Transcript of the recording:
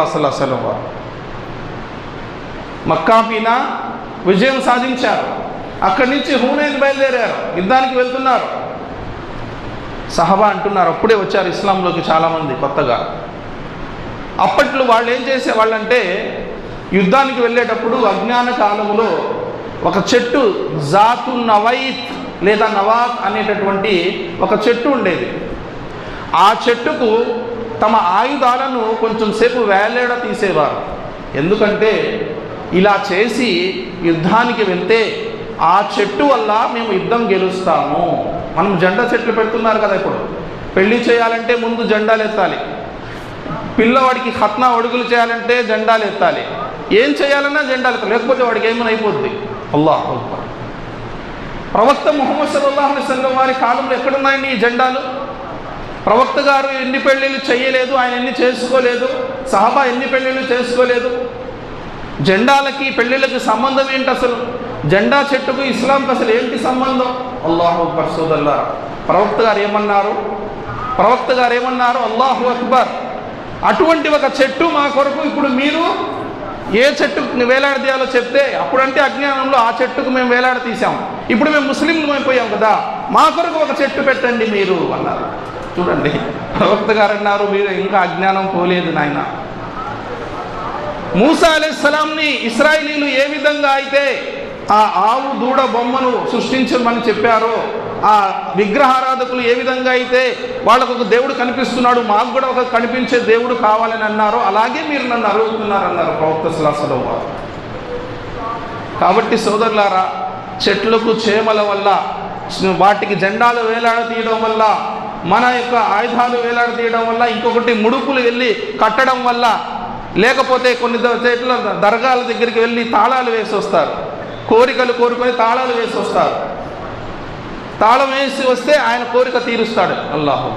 అసలు వారు. మక్కా విజయం సాధించారు. అక్కడి నుంచి హూనైన్ బయలుదేరారు. యుద్ధానికి వెళ్తున్నారు. సహబా అంటున్నారు అప్పుడే వచ్చారు ఇస్లాంలోకి చాలామంది కొత్తగా. అప్పట్లో వాళ్ళు ఏం చేసేవాళ్ళంటే యుద్ధానికి వెళ్ళేటప్పుడు అజ్ఞాన కాలంలో ఒక చెట్టు జాతు నవైత్ లేదా నవాత్ అనేటటువంటి ఒక చెట్టు ఉండేది. ఆ చెట్టుకు తమ ఆయుధాలను కొంచెం సేపు వేలేడ తీసేవారు. ఎందుకంటే ఇలా చేసి యుద్ధానికి వెళ్తే ఆ చెట్టు వల్ల మేము యుద్ధం గెలుస్తాము. మనం జెండా చెట్లు పెడుతున్నారు కదా ఇప్పుడు. పెళ్ళి చేయాలంటే ముందు జెండాలు ఎత్తాలి. పిల్లవాడికి ఖత్నా అడుగులు చేయాలంటే జెండాలు ఎత్తాలి. ఏం చేయాలన్నా జెండాలు ఎత్తాలి. లేకపోతే వాడికి ఏమైనా అయిపోద్ది. అల్లాహ్ ప్రవక్త ముహమ్మద్ సల్లాహ్ అలైవల్లం వారి కాలంలో ఎక్కడున్నాయండి ఈ జెండాలు? ప్రవక్త గారు ఎన్ని పెళ్ళిళ్ళు చేయలేదు ఆయన ఎన్ని చేసుకోలేదు సహబా ఎన్ని పెళ్ళిళ్ళు చేసుకోలేదు. జెండాలకి పెళ్ళిళ్ళకి సంబంధం ఏంటి అసలు? జెండా చెట్టుకు ఇస్లాంకి అసలు ఏంటి సంబంధం? అల్లాహు అక్బర్ సోదల్లా ప్రవక్త గారు ఏమన్నారు? ప్రవక్త గారు ఏమన్నారు? అల్లాహు అక్బర్ అటువంటి ఒక చెట్టు మా కొరకు ఇప్పుడు మీరు ఏ చెట్టుకు వేలాడదీయాలో చెప్తే అప్పుడంటే అజ్ఞానంలో ఆ చెట్టుకు మేము వేలాడ తీసాం ఇప్పుడు మేము ముస్లింలు అయిపోయాం కదా మా కొరకు ఒక చెట్టు పెట్టండి మీరు అన్నారు. చూడండి. ప్రవక్త గారు అన్నారు మీరు ఇంకా అజ్ఞానం పోలేదు నాయన. మూసా అలెస్లాంని ఇస్రాయిలీలు ఏ విధంగా అయితే ఆ ఆవు దూడ బొమ్మను సృష్టించమని చెప్పారో ఆ విగ్రహారాధకులు ఏ విధంగా అయితే వాళ్ళకు ఒక దేవుడు కనిపిస్తున్నాడు మాకు కూడా ఒక కనిపించే దేవుడు కావాలని అన్నారో అలాగే మీరు నన్ను అడుగుతున్నారు అన్నారు ప్రవక్త శిలాసలో వారు. కాబట్టి సోదరులారా చెట్లకు చేమల వల్ల వాటికి జెండాలు వేలాడ తీయడం వల్ల మన యొక్క ఆయుధాలు వేలాడదీయడం వల్ల ఇంకొకటి ముడుపులు వెళ్ళి కట్టడం వల్ల లేకపోతే కొన్ని ద- దర్గాల దగ్గరికి వెళ్ళి తాళాలు వేసి వస్తారు కోరికలు కోరుకొని తాళాలు వేసి వస్తారు తాళం వేసి వస్తే ఆయన కోరిక తీరుస్తాడు. అల్లాహు.